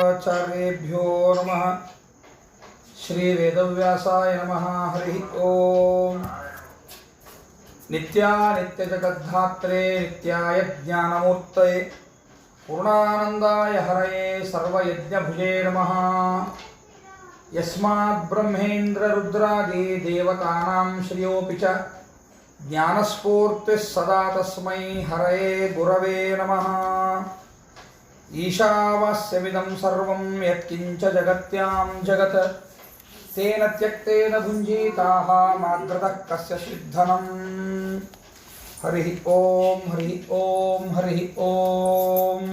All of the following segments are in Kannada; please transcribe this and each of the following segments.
आचार्येभ्यो नमः। श्रीवेदव्यासाय नमः। हरिः ॐ नित्यानित्यजगद्धात्रे नित्याय ज्ञानमूर्तये पूर्णानन्दाय हरये सर्वयज्ञभुजे नमः। यस्माद्ब्रह्मेन्द्ररुद्रादिदेवतानां श्रियोऽपि च ज्ञानस्फूर्तिः सदा तस्मै हरये गुरवे नमः। ईशावास्यमिदं सर्वं यत्किञ्च जगत्यां जगत् तेन त्यक्तेन भुञ्जीताः माग्रतः कस्य सिद्धनम् हरिः ॐ हरिः ॐ हरिः ॐ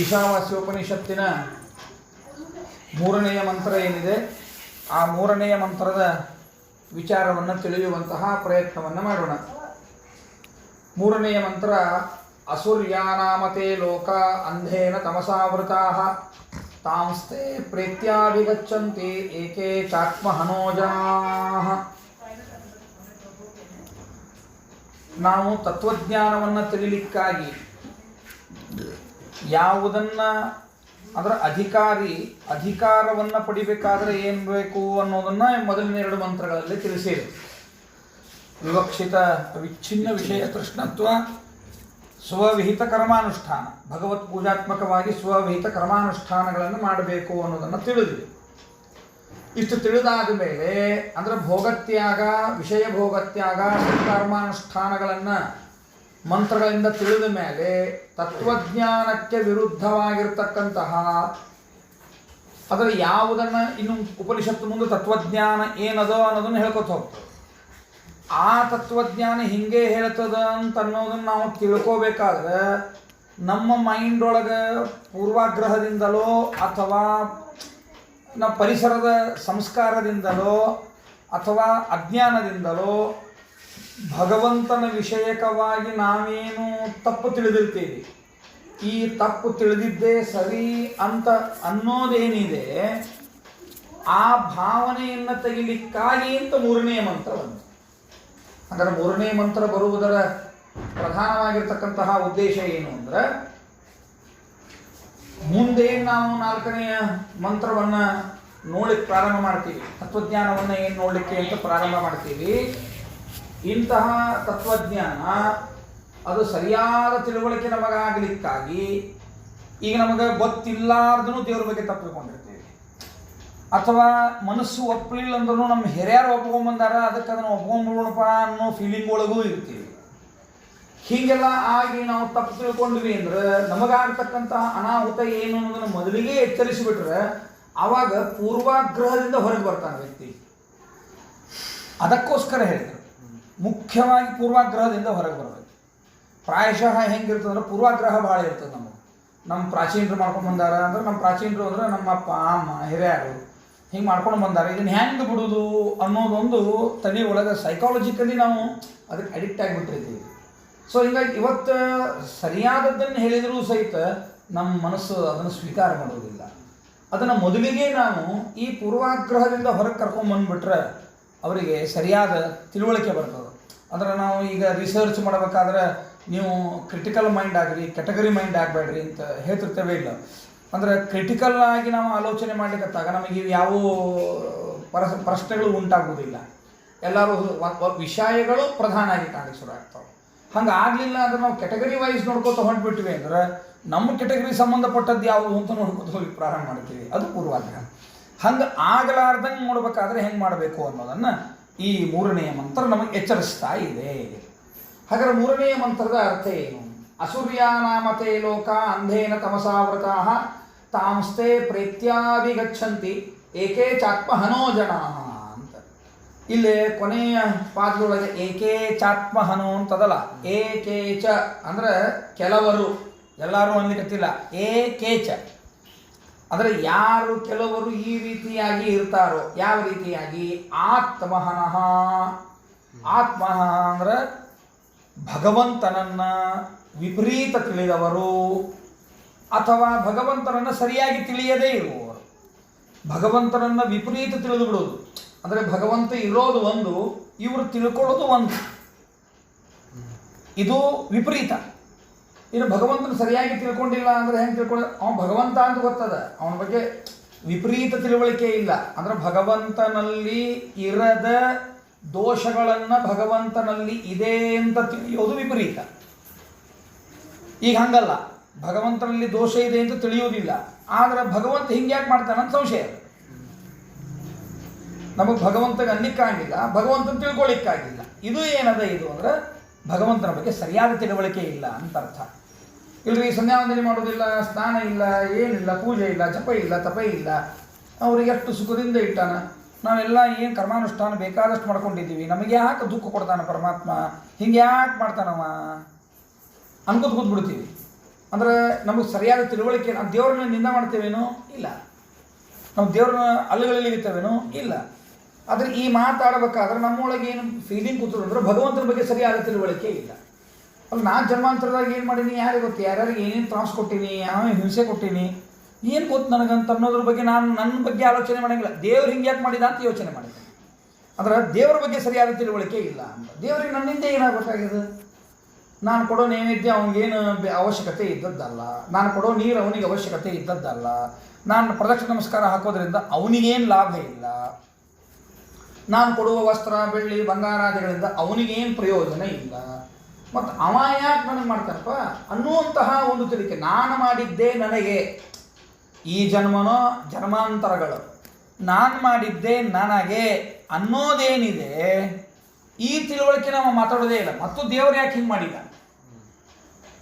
ಈಶಾವಾಸ್ಯೋಪನಿಷತ್ತಿನ ಮೂರನೆಯ ಮಂತ್ರ ಏನಿದೆ ಆ ಮೂರನೆಯ ಮಂತ್ರದ ವಿಚಾರವನ್ನು ತಿಳಿಯುವಂತಹ ಪ್ರಯತ್ನವನ್ನು ಮಾಡೋಣ ಮೂರನೆಯ ಮಂತ್ರ, ಅಸುರ್ಯಾನಾಮತೆ ಲೋಕ ಅಂಧೇನ ತಮಸಾವೃತಾ ತಾಂಸ್ತೆ ಪ್ರೇತ್ಯಾಭಿಗಚ್ಚಂತಿ ಏಕೆ ಚಾತ್ಮಹನೋಜಾ ನಾವು ತತ್ವಜ್ಞಾನವನ್ನು ತಿಳಿಲಿಕ್ಕಾಗಿ ಯಾವುದನ್ನ, ಅದರ ಅಧಿಕಾರಿ, ಅಧಿಕಾರವನ್ನು ಪಡಿಬೇಕಾದ್ರೆ ಏನು ಬೇಕು ಅನ್ನೋದನ್ನು ಮೊದಲನೇ ಎರಡು ಮಂತ್ರಗಳಲ್ಲಿ ತಿಳಿಸಿದೆ. ವಿವಕ್ಷಿತ ವಿಚ್ಛಿನ್ನ ವಿಷಯ ತೃಷ್ಣತ್ವ ಸ್ವವಿಹಿತ ಕರ್ಮಾನುಷ್ಠಾನ ಭಗವತ್ ಪೂಜಾತ್ಮಕವಾಗಿ ಸ್ವವಿಹಿತ ಕರ್ಮಾನುಷ್ಠಾನಗಳನ್ನು ಮಾಡಬೇಕು ಅನ್ನೋದನ್ನು ತಿಳಿದ್ವಿ. ಇಷ್ಟು ತಿಳಿದಾದ ಮೇಲೆ, ಅಂದರೆ ಭೋಗತ್ಯಾಗ ವಿಷಯ ಭೋಗತ್ಯಾಗ ಕರ್ಮಾನುಷ್ಠಾನಗಳನ್ನು ಮಂತ್ರಗಳಿಂದ ತಿಳಿದ ಮೇಲೆ ತತ್ವಜ್ಞಾನಕ್ಕೆ ವಿರುದ್ಧವಾಗಿರ್ತಕ್ಕಂತಹ ಅದರ ಯಾವುದನ್ನು ಇನ್ನು ಉಪನಿಷತ್ತು ಮುಂದೆ ತತ್ವಜ್ಞಾನ ಏನದೋ ಅನ್ನೋದನ್ನು ಹೇಳ್ಕೊತ ಹೋಗ್ತದೆ ಆ ತತ್ವಜ್ಞಾನ ಹಿಂಗೆ ಹೇಳ್ತದ ಅಂತ ಅನ್ನೋದನ್ನು ನಾವು ತಿಳ್ಕೋಬೇಕಾದ್ರೆ ನಮ್ಮ ಮೈಂಡ್ ಒಳಗೆ ಪೂರ್ವಾಗ್ರಹದಿಂದಲೋ ಅಥವಾ ನಮ್ಮ ಪರಿಸರದ ಸಂಸ್ಕಾರದಿಂದಲೋ ಅಥವಾ ಅಜ್ಞಾನದಿಂದಲೋ ಭಗವಂತನ ವಿಷಯಕವಾಗಿ ನಾವೇನು ತಪ್ಪು ತಿಳಿದಿರ್ತೀವಿ. ಈ ತಪ್ಪು ತಿಳಿದಿದ್ದೇ ಸರಿ ಅಂತ ಅನ್ನೋದೇನಿದೆ, ಆ ಭಾವನೆಯನ್ನು ತೆಗಿಲಿಕ್ಕಾಗಿ ಅಂತ ಮೂರನೇ ಮಂತ್ರ ಬಂತು. ಅಂದರೆ ಮೂರನೇ ಮಂತ್ರ ಬರುವುದರ ಪ್ರಧಾನವಾಗಿರ್ತಕ್ಕಂತಹ ಉದ್ದೇಶ ಏನು ಅಂದ್ರೆ ಮುಂದೆ ನಾವು ನಾಲ್ಕನೆಯ ಮಂತ್ರವನ್ನ ನೋಡಲಿಕ್ಕೆ ಪ್ರಾರಂಭ ಮಾಡ್ತೀವಿ. ತತ್ವಜ್ಞಾನವನ್ನ ಏನು ನೋಡಲಿಕ್ಕೆ ಅಂತ ಪ್ರಾರಂಭ ಮಾಡ್ತೀವಿ. ಇಂತಹ ತತ್ವಜ್ಞಾನ ಅದು ಸರಿಯಾದ ತಿಳುವಳಿಕೆ ನಮಗಾಗಲಿಕ್ಕಾಗಿ ಈಗ ನಮಗೆ ಗೊತ್ತಿಲ್ಲಾರ್ದೂ ದೇವ್ರ ಬಗ್ಗೆ ತಪ್ಪಿಕೊಂಡಿರ್ತೀವಿ ಅಥವಾ ಮನಸ್ಸು ಒಪ್ಪಲಿಲ್ಲ ಅಂದ್ರೂ ನಮ್ಮ ಹಿರಿಯರು ಒಪ್ಕೊಂಬಂದಾರ ಅದಕ್ಕೆ ಅದನ್ನು ಒಪ್ಕೊಂಡ್ಬಿಡೋಣಪ್ಪ ಅನ್ನೋ ಫೀಲಿಂಗ್ ಒಳಗೂ ಇರ್ತೀವಿ. ಹೀಗೆಲ್ಲ ಆಗಿ ನಾವು ತಪ್ಪು ತಿಳ್ಕೊಂಡ್ವಿ ಅಂದ್ರೆ ನಮಗಾಗ್ತಕ್ಕಂತಹ ಅನಾಹುತ ಏನು ಅನ್ನೋದನ್ನು ಮೊದಲಿಗೆ ಎಚ್ಚರಿಸಿಬಿಟ್ರೆ ಆವಾಗ ಪೂರ್ವಾಗ್ರಹದಿಂದ ಹೊರಗೆ ಬರ್ತಾನೆ ವ್ಯಕ್ತಿ. ಅದಕ್ಕೋಸ್ಕರ ಹೇಳಿದರು. ಮುಖ್ಯವಾಗಿ ಪೂರ್ವಾಗ್ರಹದಿಂದ ಹೊರಗೆ ಬರಬೇಕು. ಪ್ರಾಯಶಃ ಹೆಂಗಿರ್ತದಂದ್ರೆ ಪೂರ್ವಾಗ್ರಹ ಭಾಳ ಇರ್ತದೆ ನಮಗೆ. ನಮ್ಮ ಪ್ರಾಚೀನರು ಮಾಡ್ಕೊಂಡು ಬಂದಾರ ಅಂದ್ರೆ ನಮ್ಮ ಪ್ರಾಚೀನರು ಅಂದ್ರೆ ನಮ್ಮ ಅಪ್ಪ, ಅಮ್ಮ, ಹಿರಿಯರು. ಹಿಂಗೆ ಮಾಡ್ಕೊಂಡು ಬಂದಾರ. ಇದನ್ನು ಹೆಂಗೆ ಬಿಡೋದು ಅನ್ನೋದೊಂದು ತಲೆ ಒಳಗೆ ಸೈಕಾಲಜಿಕಲಿ ನಾವು ಅದಕ್ಕೆ ಅಡಿಕ್ಟ್ ಆಗಿಬಿಟ್ಟಿರ್ತೀವಿ. ಸೊ ಹಿಂಗಾಗಿ ಇವತ್ತು ಸರಿಯಾದದ್ದನ್ನು ಹೇಳಿದರೂ ಸಹಿತ ನಮ್ಮ ಮನಸ್ಸು ಅದನ್ನು ಸ್ವೀಕಾರ ಮಾಡೋದಿಲ್ಲ ಅದನ್ನು ಮೊದಲಿಗೆ ನಾವು ಈ ಪೂರ್ವಾಗ್ರಹದಿಂದ ಹೊರಗೆ ಕರ್ಕೊಂಬಂದ್ಬಿಟ್ರೆ ಅವರಿಗೆ ಸರಿಯಾದ ತಿಳುವಳಿಕೆ ಬರ್ತದೆ. ಅಂದರೆ ನಾವು ಈಗ ರಿಸರ್ಚ್ ಮಾಡಬೇಕಾದ್ರೆ ನೀವು ಕ್ರಿಟಿಕಲ್ ಮೈಂಡ್ ಆಗಿರಿ ಕ್ಯಾಟಗರಿ ಮೈಂಡ್ ಆಗಬೇಡ್ರಿ ಅಂತ ಹೇಳ್ತಿರ್ತೇವೆ ಇಲ್ಲ. ಅಂದ್ರೆ ಕ್ರಿಟಿಕಲ್ ಆಗಿ ನಾವು ಆಲೋಚನೆ ಮಾಡ್ಲಿಕ್ಕತ್ತಾಗ ನಮಗೆ ಯಾವ ಪ್ರಶ್ನೆಗಳು ಉಂಟಾಗುವುದಿಲ್ಲ. ಎಲ್ಲರೂ ವಿಷಯಗಳು ಪ್ರಧಾನ ಆಗಿ ಕಾಣಲಿಕ್ಕೆ ಶುರು ಆಗ್ತಾವೆ. ಹಂಗೆ ಆಗಲಿಲ್ಲ ಅಂದ್ರೆ ನಾವು ಕೆಟಗರಿ ವೈಸ್ ನೋಡ್ಕೋತ ಹೊಂಟ್ಬಿಟ್ವಿ ಅಂದ್ರೆ ನಮ್ಮ ಕೆಟಗರಿ ಸಂಬಂಧಪಟ್ಟದ್ದು ಯಾವುದು ಅಂತ ನೋಡ್ಕೊತ ಹೋಗಿ ಪ್ರಾರಂಭ ಮಾಡ್ತೀವಿ. ಅದು ಪೂರ್ವಾಗ್ರಹ. ಹಂಗೆ ಆಗಲಾರ್ದಂಗೆ ನೋಡ್ಬೇಕಾದ್ರೆ ಹೆಂಗೆ ಮಾಡಬೇಕು ಅನ್ನೋದನ್ನು ಈ ಮೂರನೆಯ ಮಂತ್ರ ನಮಗೆ ಎಚ್ಚರಿಸ್ತಾ ಇದೆ. ಹಾಗಾದ್ರೆ ಮೂರನೆಯ ಮಂತ್ರದ ಅರ್ಥ ಏನು? ಅಸುರ್ಯಾನಾಮತೆ ಲೋಕ ಅಂಧೇನ ತಮಸಾವೃತಾ ತಾಂಸ್ತೆ ಪ್ರೇತ್ಯಾಭಿಗಚ್ಚಂತಿ ಏಕೇ ಚಾತ್ಮಹನೋ ಜನ ಅಂತ. ಇಲ್ಲಿ ಕೊನೆಯ ಪಾದದೊಳಗೆ ಏಕೇ ಚಾತ್ಮಹನೋ ಅಂತದಲ್ಲ, ಏಕೆ ಚ ಅಂದ್ರೆ ಕೆಲವರು, ಎಲ್ಲರೂ ಅನ್ಲಿಕ್ಕತ್ತಿಲ್ಲ ಏಕೆ ಚ. ಅಂದರೆ ಯಾರು ಕೆಲವರು ಈ ರೀತಿಯಾಗಿ ಇರ್ತಾರೋ, ಯಾವ ರೀತಿಯಾಗಿ? ಆತ್ಮಹನಃ. ಆತ್ಮಹ ಅಂದ್ರೆ ಭಗವಂತನನ್ನ ವಿಪರೀತ ತಿಳಿದವರು. ಅಥವಾ ಭಗವಂತನನ್ನು ಸರಿಯಾಗಿ ತಿಳಿಯದೇ ಇರುವವರು. ಭಗವಂತನನ್ನು ವಿಪರೀತ ತಿಳಿದು ಬಿಡೋದು ಅಂದರೆ ಭಗವಂತ ಇರೋದು ಒಂದು, ಇವರು ತಿಳ್ಕೊಳ್ಳೋದು ಒಂದು. ಇದು ವಿಪರೀತ. ಇನ್ನು ಭಗವಂತನ ಸರಿಯಾಗಿ ತಿಳ್ಕೊಂಡಿಲ್ಲ ಅಂದ್ರೆ ಹೆಂಗೆ ತಿಳ್ಕೊಳ್ಳ ಅವನು ಭಗವಂತ ಅಂತ ಗೊತ್ತದ. ಅವನ ಬಗ್ಗೆ ವಿಪರೀತ ತಿಳುವಳಿಕೆ ಇಲ್ಲ. ಅಂದ್ರೆ ಭಗವಂತನಲ್ಲಿ ಇರದ ದೋಷಗಳನ್ನು ಭಗವಂತನಲ್ಲಿ ಇದೆ ಅಂತ ತಿಳಿಯೋದು ವಿಪರೀತ. ಈಗ ಹಂಗಲ್ಲ. ಭಗವಂತನಲ್ಲಿ ದೋಷ ಇದೆ ಅಂತ ತಿಳಿಯುವುದಿಲ್ಲ. ಆದರೆ ಭಗವಂತ ಹಿಂಗ್ಯಾಕೆ ಮಾಡ್ತಾನೆ ಅಂತ ಸಂಶಯ ನಮಗೆ ಭಗವಂತಗೆ ಅನ್ನಿಕ್ಕಾಗಿಲ್ಲ ಭಗವಂತನ ತಿಳ್ಕೊಳ್ಳಿಕ್ಕಾಗಿಲ್ಲ ಇದು ಏನದ ಇದು ಅಂದ್ರೆ ಭಗವಂತನ ಬಗ್ಗೆ ಸರಿಯಾದ ತಿಳುವಳಿಕೆ ಇಲ್ಲ ಅಂತ ಅರ್ಥ. ಇಲ್ರಿ ಸಂಧ್ಯಾವಂದನೆ ಮಾಡೋದಿಲ್ಲ, ಸ್ನಾನ ಇಲ್ಲ, ಏನಿಲ್ಲ, ಪೂಜೆ ಇಲ್ಲ, ಜಪ ಇಲ್ಲ, ತಪ ಇಲ್ಲ. ಅವ್ರಿಗೆ ಎಷ್ಟು ಸುಖದಿಂದ ಇಟ್ಟಾನ? ನಾವೆಲ್ಲ ಏನು ಕರ್ಮಾನುಷ್ಠಾನ ಬೇಕಾದಷ್ಟು ಮಾಡ್ಕೊಂಡಿದ್ದೀವಿ. ನಮಗೆ ಯಾಕೆ ದುಃಖ ಕೊಡ್ತಾನೆ ಪರಮಾತ್ಮ? ಹಿಂಗೆ ಯಾಕೆ ಮಾಡ್ತಾನವ? ಅನ್ಕೋತ ಕೂತ್ಬಿಡ್ತೀವಿ. ಅಂದ್ರೆ ನಮಗೆ ಸರಿಯಾದ ತಿಳುವಳಿಕೆ, ನಾವು ದೇವ್ರನ್ನ ನಿಂದ ಮಾಡ್ತೇವೇನೋ? ಇಲ್ಲ. ನಾವು ದೇವ್ರನ್ನ ಅಲ್ಲುಗಳಿಗಿರ್ತೇವೇನೋ ಇಲ್ಲ. ಆದರೆ ಈ ಮಾತಾಡಬೇಕಾದ್ರೆ ನಮ್ಮೊಳಗೆ ಏನು ಫೀಲಿಂಗ್ ಕೂತರು ಅಂದ್ರೆ ಭಗವಂತನ ಬಗ್ಗೆ ಸರಿಯಾದ ತಿಳುವಳಿಕೆ ಇಲ್ಲ. ಅಲ್ಲಿ ನಾನು ಜನ್ಮಾಂತರದಾಗ ಏನು ಮಾಡೀನಿ? ಯಾರಿಗೆ ಗೊತ್ತು? ಯಾರ್ಯಾರಿಗೆ ಏನೇನು ತ್ರಾಸ್ ಕೊಟ್ಟೀನಿ? ಯಾವ ಹಿಂಸೆ ಕೊಟ್ಟೀನಿ? ಏನು ಗೊತ್ತು ನನಗಂತ ಅನ್ನೋದ್ರ ಬಗ್ಗೆ ನಾನು ನನ್ನ ಬಗ್ಗೆ ಆಲೋಚನೆ ಮಾಡಂಗಿಲ್ಲ. ದೇವ್ರು ಹಿಂಗೆ ಯಾಕೆ ಮಾಡಿದ ಅಂತ ಯೋಚನೆ ಮಾಡಿದೆ ಅಂದ್ರೆ ದೇವ್ರ ಬಗ್ಗೆ ಸರಿಯಾದ ತಿಳುವಳಿಕೆ ಇಲ್ಲ ಅಂತ. ದೇವರಿಗೆ ನನ್ನಿಂದ ಏನಾಗಬೇಕಾಗಿದೆ ನಾನು ಕೊಡೋ ನೈವೇದ್ಯ ಅವನಿಗೇನು ಅವಶ್ಯಕತೆ ಇದ್ದದ್ದಲ್ಲ. ನಾನು ಕೊಡೋ ನೀರು ಅವನಿಗೆ ಅವಶ್ಯಕತೆ ಇದ್ದದ್ದಲ್ಲ. ನಾನು ಪ್ರದಕ್ಷಿಣ ನಮಸ್ಕಾರ ಹಾಕೋದ್ರಿಂದ ಅವನಿಗೇನು ಲಾಭ ಇಲ್ಲ. ನಾನು ಕೊಡುವ ವಸ್ತ್ರ, ಬೆಳ್ಳಿ, ಬಂಗಾರಾದಿಗಳಿಂದ ಅವನಿಗೇನು ಪ್ರಯೋಜನ ಇಲ್ಲ. ಮತ್ತು ಅವ ಯಾಕೆ ನನಗೆ ಮಾಡ್ತಾರಪ್ಪ? ಅನ್ನುವಂತಹ ಒಂದು ತಿಳಿಕೆ ನಾನು ಮಾಡಿದ್ದೇ ನನಗೆ. ಈ ಜನ್ಮನೋ ಜನ್ಮಾಂತರಗಳು. ನಾನು ಮಾಡಿದ್ದೇ ನನಗೆ ಅನ್ನೋದೇನಿದೆ ಈ ತಿಳುವಳಿಕೆ ನಾವು ಮಾತಾಡೋದೇ ಇಲ್ಲ. ಮತ್ತು ದೇವರು ಯಾಕೆ ಹಿಂಗೆ ಮಾಡಿದ?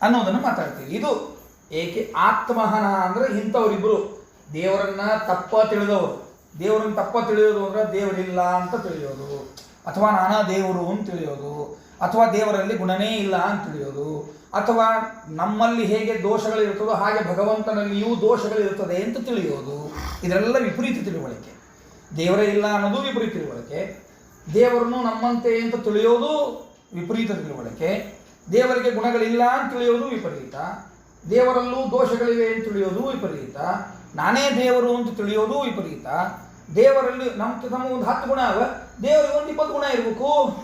ಅನ್ನೋದನ್ನು ಮಾತಾಡ್ತೀವಿ. ಇದು ಏಕೆ ಆತ್ಮಹನ ಅಂದ್ರೆ ಇಂಥವರಿಬ್ಬರು ದೇವರನ್ನ ತಪ್ಪ ತಿಳಿದವರು. ದೇವರನ್ನ ತಪ್ಪ ತಿಳಿಯೋದು ಅಂದ್ರೆ ದೇವರಿಲ್ಲ ಅಂತ ತಿಳಿಯೋದು. ಅಥವಾ ನಾನಾ ದೇವರು ಅಂತ ತಿಳಿಯೋದು. ಅಥವಾ ದೇವರಲ್ಲಿ ಗುಣನೇ ಇಲ್ಲ ಅಂತ ತಿಳಿಯೋದು. ಅಥವಾ ನಮ್ಮಲ್ಲಿ ಹೇಗೆ ದೋಷಗಳಿರುತ್ತದೋ ಹಾಗೆ ಭಗವಂತನಲ್ಲಿಯೂ ದೋಷಗಳಿರುತ್ತದೆ ಅಂತ ತಿಳಿಯೋದು. ಇದರೆಲ್ಲ ವಿಪರೀತ ತಿಳುವಳಿಕೆ. ದೇವರೇ ಇಲ್ಲ ಅನ್ನೋದು ವಿಪರೀತ ತಿಳುವಳಿಕೆ. ದೇವರನ್ನು ನಮ್ಮಂತೆ ಅಂತ ತಿಳಿಯೋದು ವಿಪರೀತ ತಿಳುವಳಿಕೆ. ದೇವರಿಗೆ ಗುಣಗಳಿಲ್ಲ ಅಂತ ತಿಳಿಯೋದು ವಿಪರೀತ. ದೇವರಲ್ಲೂ ದೋಷಗಳಿವೆ ಅಂತ ತಿಳಿಯೋದು ವಿಪರೀತ. ನಾನೇ ದೇವರು ಅಂತ ತಿಳಿಯೋದು ವಿಪರೀತ. ದೇವರಲ್ಲಿ ನಮ್ಮ ನಮ್ಮ ಒಂದು ಹತ್ತು ಗುಣ ಅವ ದೇವರಿಗೆ ಒಂದು ಇಪ್ಪತ್ತು ಗುಣ ಇರಬೇಕು.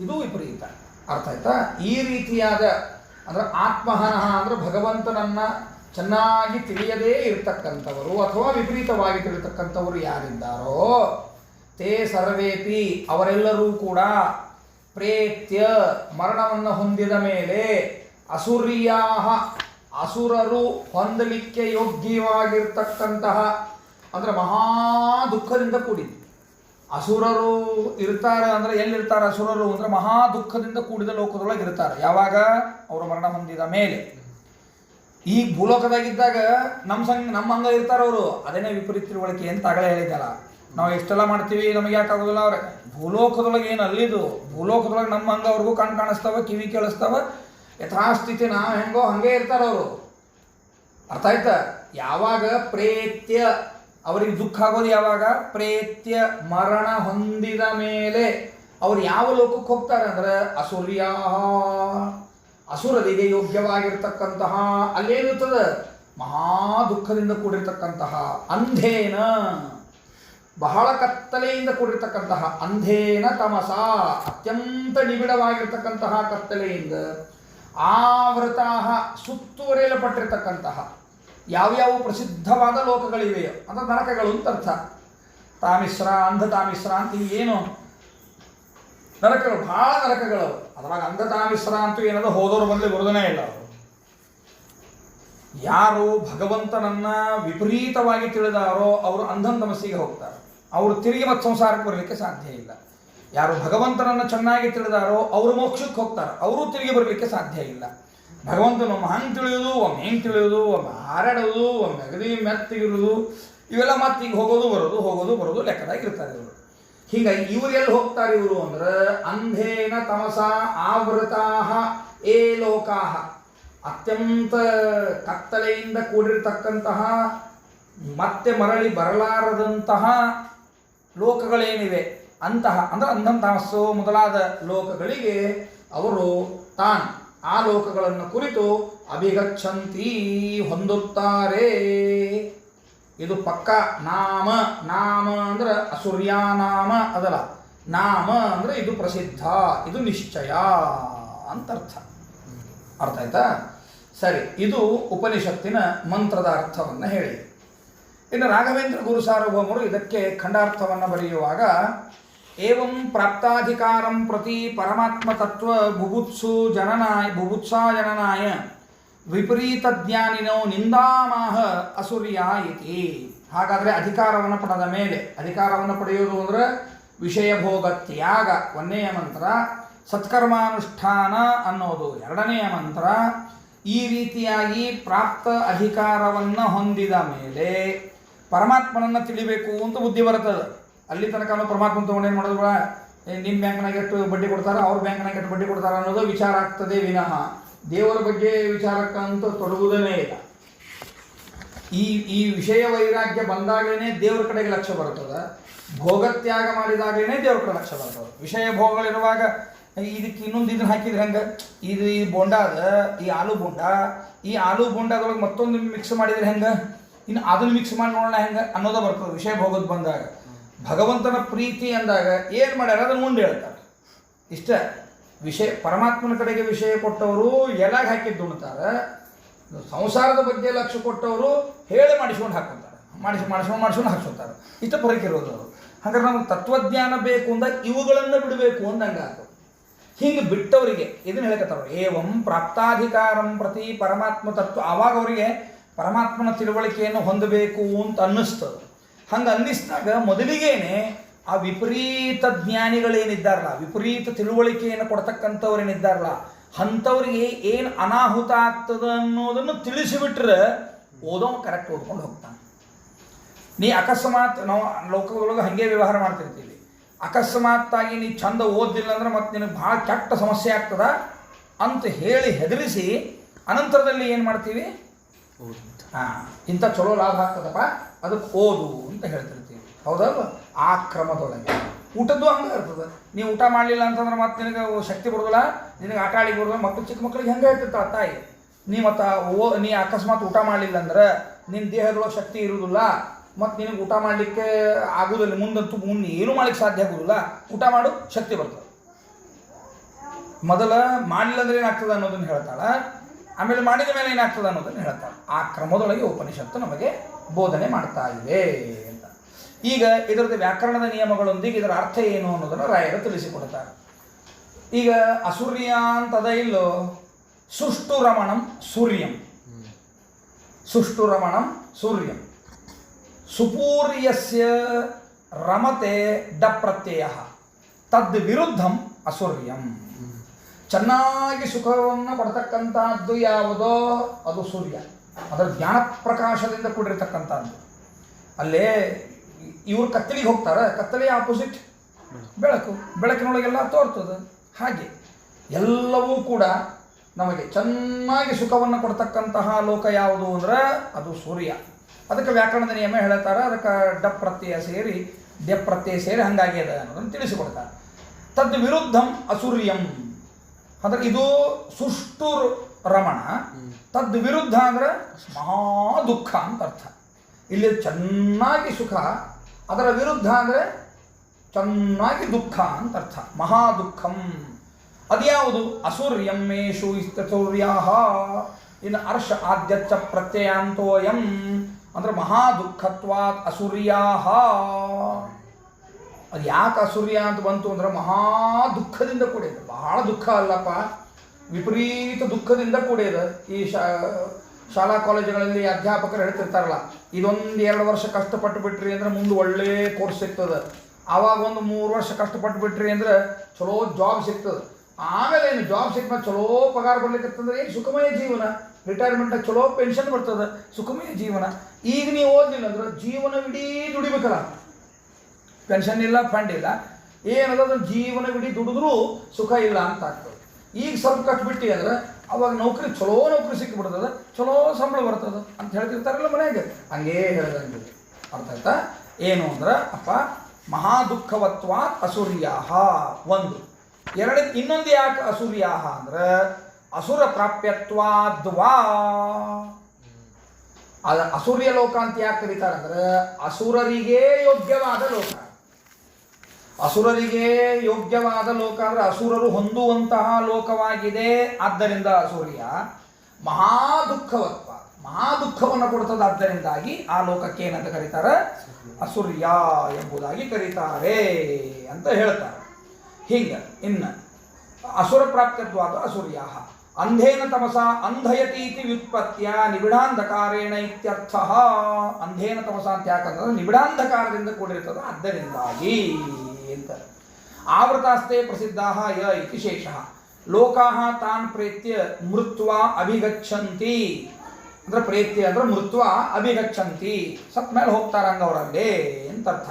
ಇದು ವಿಪರೀತ. ಅರ್ಥ ಆಯ್ತಾ? ಈ ರೀತಿಯಾದ ಅಂದ್ರೆ ಆತ್ಮಹನಃ ಅಂದ್ರೆ ಭಗವಂತನನ್ನ ಚೆನ್ನಾಗಿ ತಿಳಿಯದೇ ಇರತಕ್ಕಂಥವರು ಅಥವಾ ವಿಪರೀತವಾಗಿ ತಿಳಿತಕ್ಕಂಥವರು ಯಾರಿದ್ದಾರೋ ತೇ ಸರ್ವೇಪಿ ಅವರೆಲ್ಲರೂ ಕೂಡ ಪ್ರೇತ್ಯ ಮರಣವನ್ನು ಹೊಂದಿದ ಮೇಲೆ ಅಸುರ್ಯಾಹ ಅಸುರರು ಹೊಂದಲಿಕ್ಕೆ ಯೋಗ್ಯವಾಗಿರ್ತಕ್ಕಂತಹ, ಅಂದ್ರೆ ಮಹಾ ದುಃಖದಿಂದ ಕೂಡಿದೆ ಅಸುರರು ಇರ್ತಾರೆ ಅಂದ್ರೆ ಎಲ್ಲಿರ್ತಾರೆ ಅಸುರರು ಅಂದ್ರೆ ಮಹಾ ದುಃಖದಿಂದ ಕೂಡಿದ ಲೋಕದೊಳಗೆ ಇರ್ತಾರೆ. ಯಾವಾಗ? ಅವರು ಮರಣ ಹೊಂದಿದ ಮೇಲೆ. ಈ ಭೂಲೋಕದಾಗಿದ್ದಾಗ ನಮ್ಮ ಸಂಘ ನಮ್ಮ ಹಂಗ ಇರ್ತಾರೆ ಅವರು ಅದೇನೇ ವಿಪರೀತ ತಿಳುವಳಿಕೆ ಅಂತ ಆಗಲೇ ಹೇಳಿದ್ದಲ್ಲ. ನಾವು ಎಷ್ಟೆಲ್ಲ ಮಾಡ್ತೀವಿ, ನಮಗೆ ಯಾಕೆ ಆಗೋದಿಲ್ಲ ಅವ್ರೆ? ಭೂಲೋಕದೊಳಗೆ ಏನು ಅಲ್ಲಿದು? ಭೂಲೋಕದೊಳಗೆ ನಮ್ಮ ಹಂಗೆ ಅವ್ರಿಗೂ ಕಣ್ ಕಾಣಿಸ್ತಾವ, ಕಿವಿ ಕೇಳಿಸ್ತಾವ. ಯಥಾಸ್ಥಿತಿ ನಾವು ಹೆಂಗೋ ಹಂಗೆ ಇರ್ತಾರ ಅವರು. ಅರ್ಥ ಆಯ್ತಾ? ಯಾವಾಗ ಪ್ರೇತ್ಯ, ಅವರಿಗೆ ದುಃಖ ಆಗೋದು ಯಾವಾಗ? ಪ್ರೇತ್ಯ ಮರಣ ಹೊಂದಿದ ಮೇಲೆ ಅವ್ರು ಯಾವ ಲೋಕಕ್ಕೆ ಹೋಗ್ತಾರೆ ಅಂದ್ರೆ ಅಸುರ್ಯ ಅಸುರರಿಗೆ ಯೋಗ್ಯವಾಗಿರ್ತಕ್ಕಂತಹ, ಅಲ್ಲೇನಿರ್ತದ? ಮಹಾ ದುಃಖದಿಂದ ಕೂಡಿರ್ತಕ್ಕಂತಹ ಅಂಧೇನ. ಬಹಳ ಕತ್ತಲೆಯಿಂದ ಕೂಡಿರ್ತಕ್ಕಂತಹ ಅಂಧೇನ ತಮಸ, ಅತ್ಯಂತ ನಿಬಿಡವಾಗಿರ್ತಕ್ಕಂತಹ ಕತ್ತಲೆಯಿಂದ ಆವೃತ ಸುತ್ತುವರೆಯಲ್ಪಟ್ಟಿರ್ತಕ್ಕಂತಹ ಯಾವ್ಯಾವ ಪ್ರಸಿದ್ಧವಾದ ಲೋಕಗಳಿವೆಯೋ ಅಂದ್ರೆ ನರಕಗಳು ಅಂತ ಅರ್ಥ. ತಾಮಿಶ್ರ ಅಂಧ ತಾಮಿಶ್ರ ಅಂತ ಏನು? ನರಕಗಳು, ಬಹಳ ನರಕಗಳು. ಅದರಾಗ ಅಂಧ ತಾಮಿಶ್ರ ಅಂತೂ ಏನದ? ಹೋದವರು ಬಂದ್ರೆ ಬರೋದನೇ ಇಲ್ಲ ಅವರು. ಯಾರು ಭಗವಂತನನ್ನ ವಿಪರೀತವಾಗಿ ತಿಳಿದಾರೋ, ಅವರು ಅಂಧನ್ ತಮಸ್ಸಿಗೆ ಹೋಗ್ತಾರೆ. ಅವರು ತಿರುಗಿ ಮತ್ತೆ ಸಂಸಾರಕ್ಕೆ ಬರಲಿಕ್ಕೆ ಸಾಧ್ಯ ಇಲ್ಲ. ಯಾರು ಭಗವಂತನನ್ನು ಚೆನ್ನಾಗಿ ತಿಳಿದಾರೋ ಅವರು ಮೋಕ್ಷಕ್ಕೆ ಹೋಗ್ತಾರೆ. ಅವರು ತಿರುಗಿ ಬರಲಿಕ್ಕೆ ಸಾಧ್ಯ ಇಲ್ಲ. ಭಗವಂತನ ಮಹಾನ್ ತಿಳಿಯೋದು, ಒಮ್ಮೆ ಹೆಂಗೆ ತಿಳಿಯೋದು, ಒಮ್ಮೆ ಹಾರಾಡೋದು, ಒಮ್ಮೆ ಅಗದಿ ಮೆತ್ತಗಿರೋದು, ಇವೆಲ್ಲ ಮತ್ತೆ ಈಗ ಹೋಗೋದು, ಬರೋದು ಹೋಗೋದು, ಬರೋದು ಲೆಕ್ಕದಾಗ ಇರ್ತಾರೆ ಇವರು. ಹೀಗಾಗಿ ಇವರು ಎಲ್ಲಿ ಹೋಗ್ತಾರೆ ಇವರು ಅಂದ್ರೆ ಅಂಧೇನ ತಮಸ ಆವೃತಾಹ ಏ ಲೋಕಾಹ. ಅತ್ಯಂತ ಕತ್ತಲೆಯಿಂದ ಕೂಡಿರ್ತಕ್ಕಂತಹ ಮತ್ತೆ ಮರಳಿ ಬರಲಾರದಂತಹ ಲೋಕಗಳೇನಿವೆ ಅಂತಹ, ಅಂದ್ರೆ ಅಂಧಂ ತಾಮಸ್ಸು ಮೊದಲಾದ ಲೋಕಗಳಿಗೆ ಅವರು ತಾನ್ ಆ ಲೋಕಗಳನ್ನು ಕುರಿತು ಅಭಿಗಚ್ಚಂತಿ ಹೊಂದುತ್ತಾರೆ. ಇದು ಪಕ್ಕ ನಾಮ ನಾಮ ಅಂದ್ರೆ ಅಸುರ್ಯಾನಾಮ ಅದಲ್ಲ. ನಾಮ ಅಂದ್ರೆ ಇದು ಪ್ರಸಿದ್ಧ, ಇದು ನಿಶ್ಚಯ ಅಂತ ಅರ್ಥ. ಅರ್ಥ ಆಯ್ತಾ? ಸರಿ, ಇದು ಉಪನಿಷತ್ತಿನ ಮಂತ್ರದ ಅರ್ಥವನ್ನು ಹೇಳಿ. ಇನ್ನು ರಾಘವೇಂದ್ರ ಗುರು ಸಾರ್ವಭೌಮರು ಇದಕ್ಕೆ ಖಂಡಾರ್ಥವನ್ನು ಬರೆಯುವಾಗ, ಏವಂ ಪ್ರಾಪ್ತಾಧಿಕಾರಂ ಪ್ರತಿ ಪರಮಾತ್ಮ ತತ್ವ ಬುಭುತ್ಸು ಜನನಾಯ, ಬುಭುತ್ಸಾ ಜನನಾಯ ವಿಪರೀತ ಜ್ಞಾನಿನೋ ನಿಂದಾಮಾಹ ಅಸುರ್ಯ ಇತಿ ಹಾಗಾದರೆ ಅಧಿಕಾರವನ್ನು ಪಡೆದ ಮೇಲೆ, ಅಧಿಕಾರವನ್ನು ಪಡೆಯುವುದು ಅಂದರೆ ವಿಷಯ ಭೋಗ ತ್ಯಾಗ, ಒಂದನೆಯ ಮಂತ್ರ. ಸತ್ಕರ್ಮಾನುಷ್ಠಾನ ಅನ್ನೋದು ಎರಡನೆಯ ಮಂತ್ರ. ಈ ರೀತಿಯಾಗಿ ಪ್ರಾಪ್ತ ಅಧಿಕಾರವನ್ನು ಹೊಂದಿದ ಮೇಲೆ ಪರಮಾತ್ಮನನ್ನು ತಿಳಿಬೇಕು ಅಂತ ಬುದ್ಧಿ ಬರ್ತದೆ ಅಲ್ಲಿ ತನಕ ಪರಮಾತ್ಮ ತಗೊಂಡೇನು ಮಾಡೋದು ನಿಮ್ಮ ಬ್ಯಾಂಕ್ನಾಗ ಎಷ್ಟು ಬಡ್ಡಿ ಕೊಡ್ತಾರೆ, ಅವ್ರ ಬ್ಯಾಂಕ್ನಾಗ ಎಷ್ಟು ಬಡ್ಡಿ ಕೊಡ್ತಾರೆ ಅನ್ನೋದು ವಿಚಾರ ಆಗ್ತದೆ ವಿನಃ. ದೇವರ ಬಗ್ಗೆ ವಿಚಾರಕ್ಕಂತೂ ತೊಡಗುವುದೇ ಇಲ್ಲ. ಈ ಈ ವಿಷಯ ವೈರಾಗ್ಯ ಬಂದಾಗಲೇ ದೇವರ ಕಡೆಗೆ ಲಕ್ಷ್ಯ ಬರ್ತದೆ. ಭೋಗತ್ಯಾಗ ಮಾಡಿದಾಗಲೇ ದೇವ್ರ ಕಡೆ ಲಕ್ಷ್ಯ ಬರ್ತದೆ. ವಿಷಯ ಭೋಗಗಳಿರುವಾಗ ಇದಕ್ಕೆ ಇನ್ನೊಂದು ಇದನ್ನ ಹಾಕಿದ್ರೆ ಹಂಗೆ? ಇದು ಈ ಬೋಂಡ ಅದ ಈ ಆಲೂ ಬೋಂಡ, ಈ ಆಲೂ ಬೋಂಡದೊಳಗೆ ಮತ್ತೊಂದು ಮಿಕ್ಸ್ ಮಾಡಿದ್ರೆ ಹೆಂಗೆ? ಇನ್ನು ಅದನ್ನು ಮಿಕ್ಸ್ ಮಾಡಿ ನೋಡೋಣ ಹೆಂಗೆ ಅನ್ನೋದ ಬರ್ತದೆ, ವಿಷಯ ಹೋಗೋದು ಬಂದಾಗ. ಭಗವಂತನ ಪ್ರೀತಿ ಅಂದಾಗ ಏನು ಮಾಡ್ಯಾರ? ಅದನ್ನು ಮುಂದೆ ಹೇಳ್ತಾರೆ. ಇಷ್ಟ. ವಿಷಯ, ಪರಮಾತ್ಮನ ಕಡೆಗೆ ವಿಷಯ ಕೊಟ್ಟವರು ಎಲಾಗ ಹಾಕಿದ್ದು ಉಣ್ತಾರೆ ಸಂಸಾರದ ಬಗ್ಗೆ ಲಕ್ಷ್ಯ ಕೊಟ್ಟವರು ಹೇಳಿ ಮಾಡಿಸ್ಕೊಂಡು ಹಾಕೊತಾರೆ ಮಾಡಿಸಿ, ಮಾಡಿಸ್ಕೊಂಡು ಮಾಡಿಸ್ಕೊಂಡು ಹಾಕ್ಸೋತಾರೆ ಇಷ್ಟ ಪರಕಿರೋದು ಅವರು ಹಾಗಾದ್ರೆ ನಮ್ಗೆ ತತ್ವಜ್ಞಾನ ಬೇಕು ಅಂದಾಗ ಇವುಗಳನ್ನು ಬಿಡಬೇಕು ಅಂದಂಗೆ ಆತು ಹಿಂಗೆ ಬಿಟ್ಟವರಿಗೆ ಇದನ್ನು ಹೇಳಕತ್ತಾರ ಏವಂ ಪ್ರಾಪ್ತಾಧಿಕಾರಂ ಪ್ರತಿ ಪರಮಾತ್ಮ ತತ್ವ. ಆವಾಗ ಅವರಿಗೆ ಪರಮಾತ್ಮನ ತಿಳುವಳಿಕೆಯನ್ನು ಹೊಂದಬೇಕು ಅಂತ ಅನ್ನಿಸ್ತದೆ. ಹಂಗೆ ಅನ್ನಿಸಿದಾಗ ಮೊದಲಿಗೇನೆ ಆ ವಿಪರೀತ ಜ್ಞಾನಿಗಳೇನಿದ್ದಾರಲ್ಲ, ವಿಪರೀತ ತಿಳುವಳಿಕೆಯನ್ನು ಕೊಡ್ತಕ್ಕಂಥವ್ರೇನಿದ್ದಾರಲ್ಲ, ಅಂಥವ್ರಿಗೆ ಏನು ಅನಾಹುತ ಆಗ್ತದ ಅನ್ನೋದನ್ನು ತಿಳಿಸಿಬಿಟ್ರೆ ಓದೋ ಕರೆಕ್ಟ್ ಓದ್ಕೊಂಡು ಹೋಗ್ತಾನೆ. ನೀ ಅಕಸ್ಮಾತ್ ನಾವು ಲೋಕದೊಳಗೆ ಹಾಗೆ ವ್ಯವಹಾರ ಮಾಡ್ತಿರ್ತೀವಿ. ಅಕಸ್ಮಾತ್ತಾಗಿ ನೀ ಚಂದ ಓದಿಲ್ಲ ಅಂದ್ರೆ ಮತ್ತೆ ನಿನಗೆ ಭಾಳ ಕೆಟ್ಟ ಸಮಸ್ಯೆ ಆಗ್ತದ ಅಂತ ಹೇಳಿ ಹೆದರಿಸಿ ಅನಂತರದಲ್ಲಿ ಏನು ಮಾಡ್ತೀವಿ? ಹಾಂ, ಇಂಥ ಚಲೋ ಲಾಭ ಆಗ್ತದಪ್ಪ? ಅದಕ್ಕೆ ಓದು ಅಂತ ಹೇಳ್ತಿರ್ತೀವಿ ಹೌದಲ್ವ? ಆ ಕ್ರಮದೊಳಗೆ ಊಟದ್ದು ಹಂಗೆ ಇರ್ತದೆ. ನೀವು ಊಟ ಮಾಡಲಿಲ್ಲ ಅಂತಂದ್ರೆ ಮತ್ತೆ ನಿನಗೆ ಶಕ್ತಿ ಬರೋದಿಲ್ಲ? ನಿನಗೆ ಆಟ ಆಡಿ ಬರೋದಿಲ್ಲ? ಮಕ್ಕಳು ಚಿಕ್ಕ ಮಕ್ಕಳಿಗೆ ಹೆಂಗೆ ಹೇಳ್ತಿರ್ತಾವ ತಾಯಿ? ನೀ ಮತ್ತು ಓ, ನೀ ಅಕಸ್ಮಾತ್ ಊಟ ಮಾಡಲಿಲ್ಲ ಅಂದ್ರೆ ನಿನ್ನ ದೇಹದೊಳಗೆ ಶಕ್ತಿ ಇರುವುದಿಲ್ಲ ಮತ್ತು ನಿನಗೆ ಊಟ ಮಾಡಲಿಕ್ಕೆ ಆಗೋದಿಲ್ಲ. ಮುಂದಂತೂ ಮುನ್ನ ಏನೂ ಮಾಡ್ಲಿಕ್ಕೆ ಸಾಧ್ಯ ಆಗೋದಿಲ್ಲ. ಊಟ ಮಾಡು, ಶಕ್ತಿ ಬರ್ತದೆ. ಮೊದಲ ಮಾಡಲಿಲ್ಲ ಅಂದ್ರೆ ಏನಾಗ್ತದೆ ಅನ್ನೋದನ್ನು ಹೇಳ್ತಾಳ. ಆಮೇಲೆ ಮಾಡಿದ ಮೇಲೆ ಏನಾಗ್ತದೆ ಅನ್ನೋದನ್ನು ಹೇಳ್ತಾರೆ. ಆ ಕ್ರಮದೊಳಗೆ ಉಪನಿಷತ್ತು ನಮಗೆ ಬೋಧನೆ ಮಾಡ್ತಾ ಇದೆ ಅಂತ. ಈಗ ಇದರದ ವ್ಯಾಕರಣದ ನಿಯಮಗಳೊಂದಿಗೆ ಇದರ ಅರ್ಥ ಏನು ಅನ್ನೋದನ್ನು ರಾಯರು ತಿಳಿಸಿಕೊಡ್ತಾರೆ. ಈಗ ಅಸೂರ್ಯ ಅಂತದ ಇಲ್ಲೋ? ಸುಷ್ಟು ರಮಣಂ ಸೂರ್ಯಂ. ಸುಷ್ಟು ರಮಣಂ ಸೂರ್ಯಂ. ಸುಪೂರ್ಯಸ್ಯ ರಮತೆ ಡ ಪ್ರತ್ಯಯ. ತದ್ ವಿರುದ್ಧಂ ಅಸೂರ್ಯಂ. ಚೆನ್ನಾಗಿ ಸುಖವನ್ನು ಕೊಡ್ತಕ್ಕಂಥದ್ದು ಯಾವುದೋ ಅದು ಸೂರ್ಯ. ಅದರ ಜ್ಞಾನ ಪ್ರಕಾಶದಿಂದ ಕೂಡಿರ್ತಕ್ಕಂಥದ್ದು ಅಲ್ಲೇ ಇವ್ರು ಕತ್ತಲಿಗೆ ಹೋಗ್ತಾರೆ ಕತ್ತಲೆಯ ಆಪೋಸಿಟ್ ಬೆಳಕು. ಬೆಳಕಿನೊಳಗೆಲ್ಲ ತೋರ್ತದೆ. ಹಾಗೆ ಎಲ್ಲವೂ ಕೂಡ ನಮಗೆ ಚೆನ್ನಾಗಿ ಸುಖವನ್ನು ಕೊಡ್ತಕ್ಕಂತಹ ಲೋಕ ಯಾವುದು ಅಂದ್ರೆ ಅದು ಸೂರ್ಯ. ಅದಕ್ಕೆ ವ್ಯಾಕರಣದ ನಿಯಮ ಹೇಳ್ತಾರೆ, ಅದಕ್ಕೆ ಡ ಪ್ರತ್ಯಯ ಸೇರಿ ಡೆಪ್ ಪ್ರತ್ಯಯ ಸೇರಿ ಹಂಗಾಗ್ಯದ ಅನ್ನೋದನ್ನು ತಿಳಿಸಿಕೊಡ್ತಾರೆ. ತದ್ ವಿರುದ್ಧಂ ಅಸೂರ್ಯಂ. ಅಂದ್ರೆ ಇದು ಸುಷ್ಟು ರಮಣ. ತದ್ ವಿರುದ್ಧ ಅಂದ್ರೆ ಮಹಾ ದುಃಖ ಅಂತ ಅರ್ಥ. ಇಲ್ಲಿ ಚೆನ್ನಾಗಿ ಸುಖ, ಅದರ ವಿರುದ್ಧ ಅಂದ್ರೆ ಚೆನ್ನಾಗಿ ದುಃಖ ಅಂತ ಅರ್ಥ. ಮಹಾ ದುಃಖಂ. ಅದ್ಯಾವುದು ಅಸೂರ್ಯಮೇಶು ಇಸ್ತೂರ್ಯಾಹ ಇನ್ನು ಅರ್ಷ ಆದ್ಯಚ್ಚ ಪ್ರತ್ಯಯಾಂತೋಯಂ. ಅಂದ್ರೆ ಮಹಾ ದುಃಖತ್ವಾತ್ ಅಸೂರ್ಯಾಹ. ಅದು ಯಾಕೆ ಅಸೂರ್ಯ ಅಂತ ಬಂತು ಅಂದ್ರೆ ಮಹಾ ದುಃಖದಿಂದ ಕೂಡಿದೆ. ಬಹಳ ದುಃಖ ಅಲ್ಲಪ್ಪ. ವಿಪರೀತ ದುಃಖದಿಂದ ಕೂಡಿದೆ. ಈ ಶಾ, ಶಾಲಾ ಕಾಲೇಜುಗಳಲ್ಲಿ ಅಧ್ಯಾಪಕರು ಹೇಳ್ತಿರ್ತಾರಲ್ಲ, ಇದೊಂದು ಎರಡು ವರ್ಷ ಕಷ್ಟಪಟ್ಟು ಬಿಟ್ರಿ ಅಂದ್ರೆ ಮುಂದೆ ಒಳ್ಳೆ ಕೋರ್ಸ್ ಸಿಗ್ತದೆ. ಆವಾಗ ಒಂದು ಮೂರು ವರ್ಷ ಕಷ್ಟಪಟ್ಟು ಬಿಟ್ರಿ ಅಂದ್ರೆ ಚಲೋ ಜಾಬ್ ಸಿಗ್ತದೆ. ಆಮೇಲೆ ಏನು ಜಾಬ್ ಸಿಕ್ಕ ಚಲೋ ಪಗಾರ ಬರ್ಲಿಕ್ಕಂದ್ರೆ ಏನು ಸುಖಮಯ ಜೀವನ? ರಿಟೈರ್ಮೆಂಟ್ ಚಲೋ ಪೆನ್ಷನ್ ಬರ್ತದೆ, ಸುಖಮಯ ಜೀವನ. ಈಗ ನೀವು ಓದ್ಲಿಲ್ಲ ಅಂದ್ರೆ ಜೀವನವಿಡೀ ದುಡಿಬೇಕಲ್ಲ. ಪೆನ್ಷನ್ ಇಲ್ಲ ಫಂಡ್ ಇಲ್ಲ. ಏನದ ಜೀವನ ಬಿಡಿ ದುಡಿದ್ರೂ ಸುಖ ಇಲ್ಲ ಅಂತ ಆಗ್ತದೆ. ಈಗ ಸ್ವಲ್ಪ ಕಟ್ಬಿಟ್ಟಿ ಅಂದ್ರೆ ಅವಾಗ ನೌಕರಿ ಚಲೋ ನೌಕರಿ ಸಿಕ್ಕಿಬಿಡ್ತದೆ, ಚಲೋ ಸಂಬಳ ಬರ್ತದೆ ಅಂತ ಹೇಳ್ತಿರ್ತಾರಲ್ಲ ಮನೆಯಾಗೆ ಹಂಗೇ ಹೇಳ್ದಂಗೆ ಅರ್ಥ ಆಯ್ತಾ? ಏನು ಅಂದ್ರೆ, ಅಪ್ಪ ಮಹಾ ದುಃಖವತ್ವಾತ್ ಅಸೂರ್ಯಾಹ. ಒಂದು. ಎರಡು, ಇನ್ನೊಂದು ಯಾಕೆ ಅಸೂರ್ಯಾಹ ಅಂದ್ರೆ, ಅಸುರ ಪ್ರಾಪ್ಯತ್ವಾದ್ವಾ ಅದ ಅಸುರ್ಯ ಲೋಕ ಅಂತ ಯಾಕೆ ಕರೀತಾರೆ ಅಂದ್ರೆ, ಅಸುರರಿಗೆ ಯೋಗ್ಯವಾದ ಲೋಕ. ಅಸುರರಿಗೆ ಯೋಗ್ಯವಾದ ಲೋಕ ಅಂದ್ರೆ ಅಸುರರು ಹೊಂದುವಂತಹ ಲೋಕವಾಗಿದೆ. ಆದ್ದರಿಂದ ಅಸೂರ್ಯ ಮಹಾ ದುಃಖವತ್ವ ಮಹಾ ದುಃಖವನ್ನು ಕೊಡ್ತದಾದ್ದರಿಂದಾಗಿ ಆ ಲೋಕಕ್ಕೆ ಏನಂತ ಕರೀತಾರೆ? ಅಸುರ್ಯ ಎಂಬುದಾಗಿ ಕರೀತಾರೆ ಅಂತ ಹೇಳ್ತಾರೆ. ಹಿಂಗ, ಇನ್ನ ಅಸುರ ಪ್ರಾಪ್ತತ್ವಾದ ಅಸುರ್ಯ. ಅಂಧೇನ ತಮಸ ಅಂಧಯತೀತಿ ವ್ಯುತ್ಪತ್ತಿಯ ನಿಬಿಡಾಂಧಕಾರೇಣ ಇತ್ಯರ್ಥ. ಅಂಧೇನ ತಮಸ ಅಂತ ಯಾಕಂದ್ರೆ ನಿಬಿಡಾಂಧಕಾರದಿಂದ ಕೂಡಿರ್ತದೆ. ಆದ್ದರಿಂದ ಅಂತ ಆವೃತಾಸ್ತೆ ಪ್ರಸಿದ್ಧ ಯ ಇತಿ ಶೇಷಃ. ಲೋಕಾಹ ತಾನ್ ಪ್ರೇತ್ಯ ಮೃತ್ವ ಅಭಿಗಚ್ಚಂತಿ ಅಂದ್ರೆ ಪ್ರೇತ್ಯ ಅಂದ್ರೆ ಮೃತ್ವ ಅಭಿಗಚ್ಚಂತಿ ಸತ್ ಮೇಲೆ ಹೋಗ್ತಾರಂಗ ಅವರಲ್ಲಿ ಅಂತ ಅರ್ಥ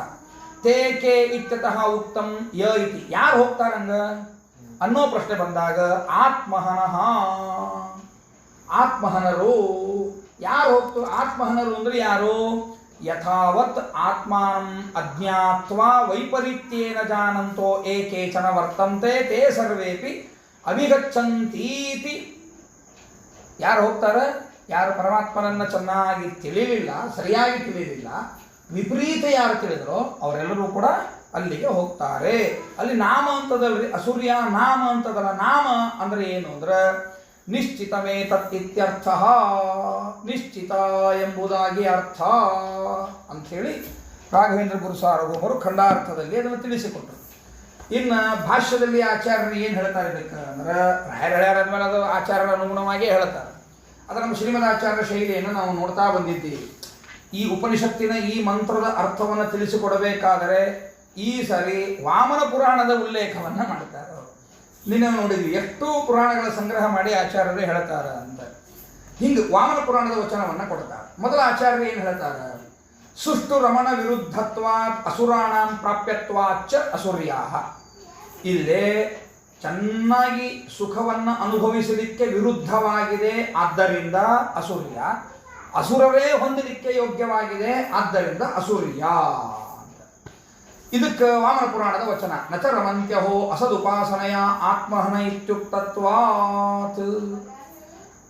ತೇ ಕೆ ಇತ್ಯತಃ ಉಕ್ತಂ ಯ ಇತಿ. ಯಾರು ಹೋಗ್ತಾರಂಗ? ಅನ್ನೋ ಪ್ರಶ್ನೆ ಬಂದಾಗ ಆತ್ಮಹನಃ. ಆತ್ಮಹನರು. ಯಾರು ಹೋಗ್ತು ಆತ್ಮಹನರು ಅಂದ್ರೆ ಯಾರು? ಯಥಾವತ್ ಆತ್ಮಾನ್ ಅಜ್ಞಾತ್ವಾ ವೈಪರೀತ್ಯೇನ ಜಾನಂತೋ ಏ ಕೇಚನ ವರ್ತಂತೆ ತೇ ಸರ್ವೇಪಿ ಅಭಿಗಚ್ಚಂತೀತಿ. ಯಾರು ಹೋಗ್ತಾರೆ? ಯಾರು ಪರಮಾತ್ಮನನ್ನು ಚೆನ್ನಾಗಿ ತಿಳಿಲಿಲ್ಲ, ಸರಿಯಾಗಿ ತಿಳಿಲಿಲ್ಲ, ವಿಪರೀತ ಯಾರು ತಿಳಿದರೋ ಅವರೆಲ್ಲರೂ ಕೂಡ ಅಲ್ಲಿಗೆ ಹೋಗ್ತಾರೆ. ಅಲ್ಲಿ ನಾಮ ಅಂತದಲ್ರಿ? ಅಸೂರ್ಯ ನಾಮ ಅಂತದಲ್ಲ, ನಾಮ ಅಂದ್ರೆ ಏನು ಅಂದ್ರೆ ನಿಶ್ಚಿತಮೇ ತತ್ ಇತ್ಯರ್ಥ ನಿಶ್ಚಿತ ಎಂಬುದಾಗಿ ಅರ್ಥ. ಅಂಥೇಳಿ ರಾಘವೇಂದ್ರ ಗುರು ಸಾರ್ವಭೌಮರು ಖಂಡಾರ್ಥದಲ್ಲಿ ಅದನ್ನು ತಿಳಿಸಿಕೊಟ್ಟರು ಇನ್ನು ಭಾಷ್ಯದಲ್ಲಿ ಆಚಾರ್ಯರು ಏನು ಹೇಳ್ತಾರೆ ಬೇಕಂದ್ರೆ ರಾಯರಳ್ಯಾರದ್ಮೇಲೆ ಅದು ಆಚಾರ್ಯರ ಅನುಗುಣವಾಗಿ ಹೇಳ್ತಾರೆ. ಅದು ನಮ್ಮ ಶ್ರೀಮದ್ ಆಚಾರ್ಯ ಶೈಲಿಯನ್ನು ನಾವು ನೋಡ್ತಾ ಬಂದಿದ್ದೀವಿ. ಈ ಉಪನಿಷತ್ತಿನ ಈ ಮಂತ್ರದ ಅರ್ಥವನ್ನು ತಿಳಿಸಿಕೊಡಬೇಕಾದರೆ ಈ ಸರಿ ವಾಮನ ಪುರಾಣದ ಉಲ್ಲೇಖವನ್ನು ಮಾಡ್ತಾರೆ. ನಿನ್ನೆ ನೋಡಿದ್ವಿ. ಎಷ್ಟೋ ಪುರಾಣಗಳ ಸಂಗ್ರಹ ಮಾಡಿ ಆಚಾರ್ಯರು ಹೇಳ್ತಾರ ಅಂತ. ಹಿಂಗೆ ವಾಮನ ಪುರಾಣದ ವಚನವನ್ನು ಕೊಡ್ತಾರೆ. ಮೊದಲ ಆಚಾರ್ಯರು ಏನು ಹೇಳ್ತಾರೆ? ಸುಷ್ಟು ರಮಣ ವಿರುದ್ಧತ್ವಾತ್ ಅಸುರಾಣಾಂ ಪ್ರಾಪ್ಯತ್ವಾಚ್ಚ ಅಸುರ್ಯಾಹ. ಇಲ್ಲೇ ಚೆನ್ನಾಗಿ ಸುಖವನ್ನು ಅನುಭವಿಸಲಿಕ್ಕೆ ವಿರುದ್ಧವಾಗಿದೆ, ಆದ್ದರಿಂದ ಅಸುರ್ಯ. ಅಸುರರೇ ಹೊಂದಲಿಕ್ಕೆ ಯೋಗ್ಯವಾಗಿದೆ, ಆದ್ದರಿಂದ ಅಸುರ್ಯ. ಇದಕ್ಕೆ ವಾಮನ ಪುರಾಣದ ವಚನ. ನಚ ರಮಂತ್ಯಹೋ ಅಸದುಪಾಸನೆಯ ಆತ್ಮಹನ ಇತ್ಯುಕ್ತತ್ವಾತ್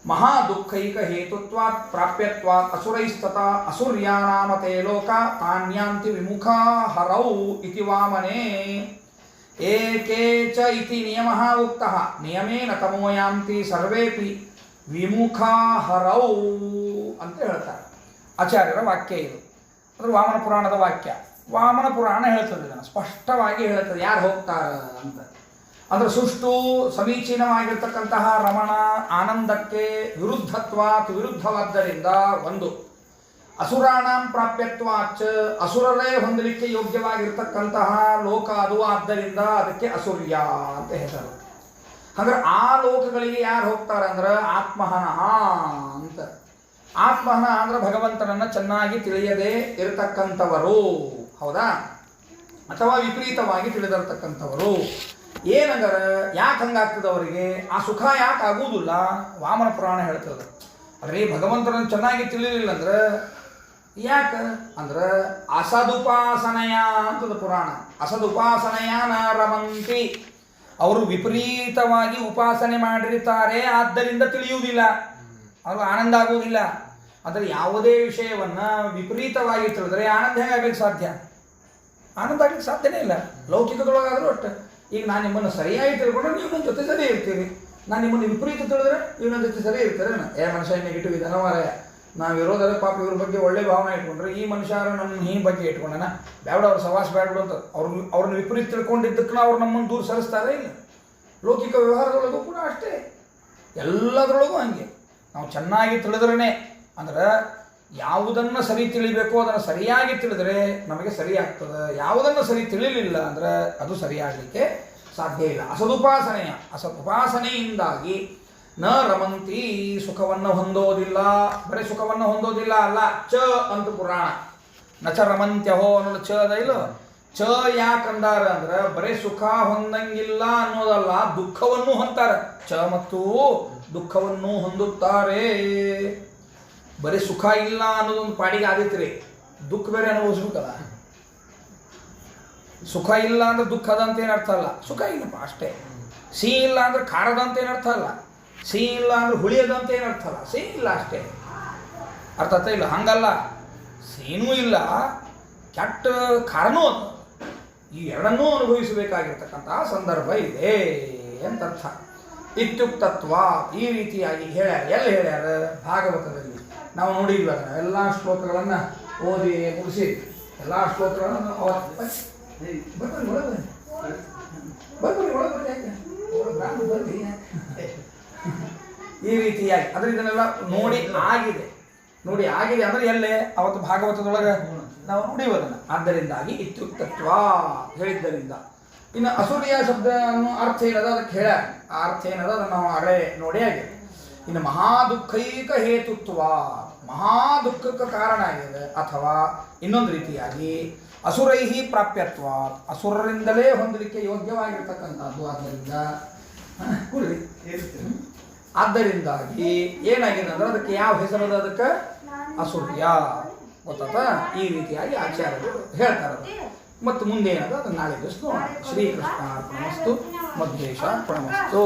ಮಹಾ ದುಃಖೈಕ ಹೇತುತ್ವಾತ್ ಪ್ರಾಪ್ಯತ್ವಾತ್ ಅಸುರೈಸ್ತತ ಅಸುರ್ಯಾನಾಮತೆ ಲೋಕ ತಾನ್ಯಾಂತಿ ವಿಮುಖಾ ಹರೌ ಇತಿ ವಾಮನೇ. ಏಕೆ ಚ ಇತಿ ನಿಯಮಃ ಉಕ್ತಃ ನಿಯಮೇನ ತಮೋಯಾಂತಿ ಸರ್ವೇಪಿ ವಿಮುಖಾ ಹರೌ ಅಂತ ಹೇಳ್ತಾರೆ. ಆಚಾರ್ಯರ ವಾಕ್ಯ ಇದು. ಅಂದ್ರೆ ವಾಮನ ಪುರಾಣದ ವಾಕ್ಯ. ವಾಮನ ಪುರಾಣ ಹೇಳ್ತದೆ ಸ್ಪಷ್ಟವಾಗಿ ಹೇಳ್ತದೆ. ಯಾರು ಹೋಗ್ತಾರೆ ಅಂತ. ಅಂದ್ರೆ ಸುಷ್ಟು ಸಮೀಚೀನವಾಗಿರ್ತಕ್ಕಂತಹ ರಮಣ ಆನಂದಕ್ಕೆ ವಿರುದ್ಧತ್ವಾತ್ ವಿರುದ್ಧವಾದ್ದರಿಂದ ಒಂದು, ಅಸುರಾಣಾಂ ಪ್ರಾಪ್ಯತ್ವಾಚ, ಅಸುರರೇ ಹೊಂದಲಿಕ್ಕೆ ಯೋಗ್ಯವಾಗಿರ್ತಕ್ಕಂತಹ ಲೋಕ ಅದು, ಆದ್ದರಿಂದ ಅದಕ್ಕೆ ಅಸುರ್ಯ ಅಂತ ಹೆಸರು. ಅಂದ್ರೆ ಆ ಲೋಕಗಳಿಗೆ ಯಾರು ಹೋಗ್ತಾರೆ ಅಂದ್ರೆ ಆತ್ಮಹನ ಅಂತ. ಆತ್ಮಹನ ಅಂದ್ರೆ ಭಗವಂತನನ್ನ ಚೆನ್ನಾಗಿ ತಿಳಿಯದೆ ಇರತಕ್ಕಂಥವರು. ಹೌದಾ? ಅಥವಾ ವಿಪರೀತವಾಗಿ ತಿಳಿದಿರ್ತಕ್ಕಂಥವರು. ಏನಂದ್ರೆ, ಯಾಕೆ ಹಂಗಾಗ್ತದೆ ಅವರಿಗೆ? ಆ ಸುಖ ಯಾಕೆ ಆಗುವುದಿಲ್ಲ? ವಾಮನ ಪುರಾಣ ಹೇಳ್ತದೆ. ಅರೇ, ಭಗವಂತನನ್ನು ಚೆನ್ನಾಗಿ ತಿಳಿಲಿಲ್ಲ ಅಂದ್ರೆ ಯಾಕೆ? ಅಂದ್ರೆ ಅಸದುಪಾಸನೆಯ ಅಂತದ ಪುರಾಣ. ಅಸದುಪಾಸನೆಯ ನಾರಮಂತಿ ರಮಂತಿ. ಅವರು ವಿಪರೀತವಾಗಿ ಉಪಾಸನೆ ಮಾಡಿರ್ತಾರೆ, ಆದ್ದರಿಂದ ತಿಳಿಯುವುದಿಲ್ಲ. ಅವ್ರಿಗೆ ಆನಂದ ಆಗುವುದಿಲ್ಲ. ಅಂದರೆ ಯಾವುದೇ ವಿಷಯವನ್ನು ವಿಪರೀತವಾಗಿ ತಿಳಿದ್ರೆ ಆನಂದ ಹೇಗಾಗಲಿಕ್ಕೆ ಸಾಧ್ಯ? ಆನಂದ ಆಗ್ಲಿಕ್ಕೆ ಸಾಧ್ಯನೇ ಇಲ್ಲ. ಲೌಕಿಕದೊಳಗಾದರೂ ಅಷ್ಟೇ. ಈಗ ನಾನು ನಿಮ್ಮನ್ನು ಸರಿಯಾಗಿ ತಿಳ್ಕೊಂಡ್ರೆ ನೀವು ನನ್ನ ಜೊತೆ ಸರಿ ಇರ್ತೀರಿ. ನಾನು ನಿಮ್ಮನ್ನು ವಿಪರೀತ ತಿಳಿದ್ರೆ ನೀವು ನನ್ನ ಜೊತೆ ಸರಿ ಇರ್ತಾರೆ ಏ ಮನುಷ್ಯ ನೆಗೆಟಿವ್ ಇದೆ ನಾವು ಇರೋದರ ಪಾಪ ಇವ್ರ ಬಗ್ಗೆ ಒಳ್ಳೆ ಭಾವನೆ ಇಟ್ಕೊಂಡ್ರೆ ಈ ಮನುಷ್ಯರ ನಮ್ಮ ಈ ಬಗ್ಗೆ ಇಟ್ಕೊಂಡನ? ಬ್ಯಾಡ, ಅವ್ರ ಸವಾಸ ಬ್ಯಾಡ್ಬಿಡು ಅಂತ. ಅವ್ರನ್ನ ಅವ್ರನ್ನ ವಿಪರೀತ ತಿಳ್ಕೊಂಡಿದ್ದಕ್ಕೆ ಅವ್ರು ನಮ್ಮನ್ನು ದೂರ ಸರಿಸ್ತಾರೆ ಇಲ್ಲ? ಲೌಕಿಕ ವ್ಯವಹಾರದೊಳಗೂ ಕೂಡ ಅಷ್ಟೇ. ಎಲ್ಲದರೊಳಗೂ ಹಂಗೆ. ನಾವು ಚೆನ್ನಾಗಿ ತಿಳಿದ್ರೇ ಅಂದ್ರೆ ಯಾವುದನ್ನು ಸರಿ ತಿಳಿಬೇಕು, ಅದನ್ನು ಸರಿಯಾಗಿ ತಿಳಿದ್ರೆ ನಮಗೆ ಸರಿ ಆಗ್ತದೆ. ಯಾವುದನ್ನು ಸರಿ ತಿಳಿಲಿಲ್ಲ ಅಂದ್ರೆ ಅದು ಸರಿಯಾಗಲಿಕ್ಕೆ ಸಾಧ್ಯ ಇಲ್ಲ. ಅಸದುಪಾಸನೆಯ, ಅಸದುಪಾಸನೆಯಿಂದಾಗಿ ನ ರಮಂತಿ ಸುಖವನ್ನು ಹೊಂದೋದಿಲ್ಲ. ಬರೀ ಸುಖವನ್ನು ಹೊಂದೋದಿಲ್ಲ ಅಲ್ಲ, ಚ ಅಂತ ಪುರಾಣ. ನ ಚ ರಮಂತ್ಯಹೋ ಅನ್ನೋದು ಚ ಅದ ಇಲ್ಲ? ಚ ಯಾಕಂದಾರ ಅಂದ್ರೆ ಬರೀ ಸುಖ ಹೊಂದಂಗಿಲ್ಲ ಅನ್ನೋದಲ್ಲ, ದುಃಖವನ್ನು ಹೊಂತಾರೆ ಚ ಮತ್ತು ದುಃಖವನ್ನು ಹೊಂದುತ್ತಾರೆ. ಬರೀ ಸುಖ ಇಲ್ಲ ಅನ್ನೋದೊಂದು ಪಾಡಿಗೆ ಆದಿತ್ರಿ ದುಃಖ ಬೇರೆ ಅನುಭವಿಸ್ಬೇಕಲ್ಲ. ಸುಖ ಇಲ್ಲ ಅಂದ್ರೆ ದುಃಖದ ಅಂತ ಏನು ಅರ್ಥ ಅಲ್ಲ. ಸುಖ ಇಲ್ಲಪ್ಪ ಅಷ್ಟೇ. ಸಿಹಿ ಇಲ್ಲ ಅಂದ್ರೆ ಖಾರದ ಅಂತ ಏನು ಅರ್ಥ ಅಲ್ಲ. ಸಿಹಿ ಇಲ್ಲ ಅಂದ್ರೆ ಹುಳಿಯದ ಅಂತ ಏನು ಅರ್ಥ ಅಲ್ಲ. ಸಿಹಿ ಇಲ್ಲ ಅಷ್ಟೇ. ಅರ್ಥ ಅರ್ಥ ಇಲ್ಲ? ಹಂಗಲ್ಲ. ಸಿಹಿನೂ ಇಲ್ಲ. ಕೆಟ್ಟ ಖಾರನೂ ಅದು. ಈ ಎರಡನ್ನೂ ಅನುಭವಿಸಬೇಕಾಗಿರ್ತಕ್ಕಂತಹ ಸಂದರ್ಭ ಇದೆ ಅಂತ ಅರ್ಥ ಇತ್ಯುಕ್ತತ್ವ ಈ ರೀತಿಯಾಗಿ ಹೇಳ್ಯಾರ. ಎಲ್ಲಿ ಹೇಳ್ಯಾರ? ಭಾಗವತದಲ್ಲಿ. ನಾವು ನೋಡಿದ್ವಿ ಅದನ್ನ ಎಲ್ಲ ಶ್ಲೋಕಗಳನ್ನು ಓದಿ ಮುಗಿಸಿ, ಎಲ್ಲ ಶ್ಲೋಕಗಳನ್ನು ಈ ರೀತಿಯಾಗಿ ಅಂದ್ರೆ ಇದನ್ನೆಲ್ಲ ನೋಡಿ ಆಗಿದೆ. ನೋಡಿ ಆಗಿದೆ ಅಂದ್ರೆ ಎಲ್ಲೇ? ಅವತ್ತು ಭಾಗವತದೊಳಗೆ ನಾವು ನೋಡಿವ ಅದನ್ನ ಆದ್ದರಿಂದಾಗಿ ಇತ್ಯುಕ್ತತ್ವ ಹೇಳಿದ್ದರಿಂದ. ಇನ್ನು ಅಸೂರಿಯ ಶಬ್ದವನ್ನು ಅರ್ಥ ಏನದ? ಅದಕ್ಕೆ ಹೇಳ ಅರ್ಥ ಏನದ? ಅದನ್ನು ನಾವು ಆಗಲೇ ನೋಡಿ ಆಗಿದೆ. ಇನ್ನು ಮಹಾ ದುಃಖೈಕ ಹೇತುತ್ವ. ಮಹಾ ದುಃಖಕ್ಕೆ ಕಾರಣ ಆಗಿದೆ ಅಥವಾ ಇನ್ನೊಂದು ರೀತಿಯಾಗಿ ಅಸುರೈಹಿ ಪ್ರಾಪ್ಯತ್ವ ಅಸುರರಿಂದಲೇ ಹೊಂದಲಿಕ್ಕೆ ಯೋಗ್ಯವಾಗಿರ್ತಕ್ಕಂಥದ್ದು. ಆದ್ದರಿಂದ. ಆದ್ದರಿಂದಾಗಿ ಏನಾಗಿದೆ ಅಂದ್ರೆ ಅದಕ್ಕೆ ಯಾವ ಹೆಸರದ ಅದಕ್ಕೆ? ಅಸುರ್ಯ. ಗೊತ್ತಾತ? ಈ ರೀತಿಯಾಗಿ ಆಚಾರ್ಯರು ಹೇಳ್ತಾರೆ ಮತ್ತು ಮುಂದೆ ಏನದ? ಅದನ್ನು ನಾಳೆ ದಿವಸ ಶ್ರೀಕೃಷ್ಣ ಅರ್ಪಣಮಸ್ತು ಮಧ್ವೇಶ ಅರ್ಪಣಮಸ್ತು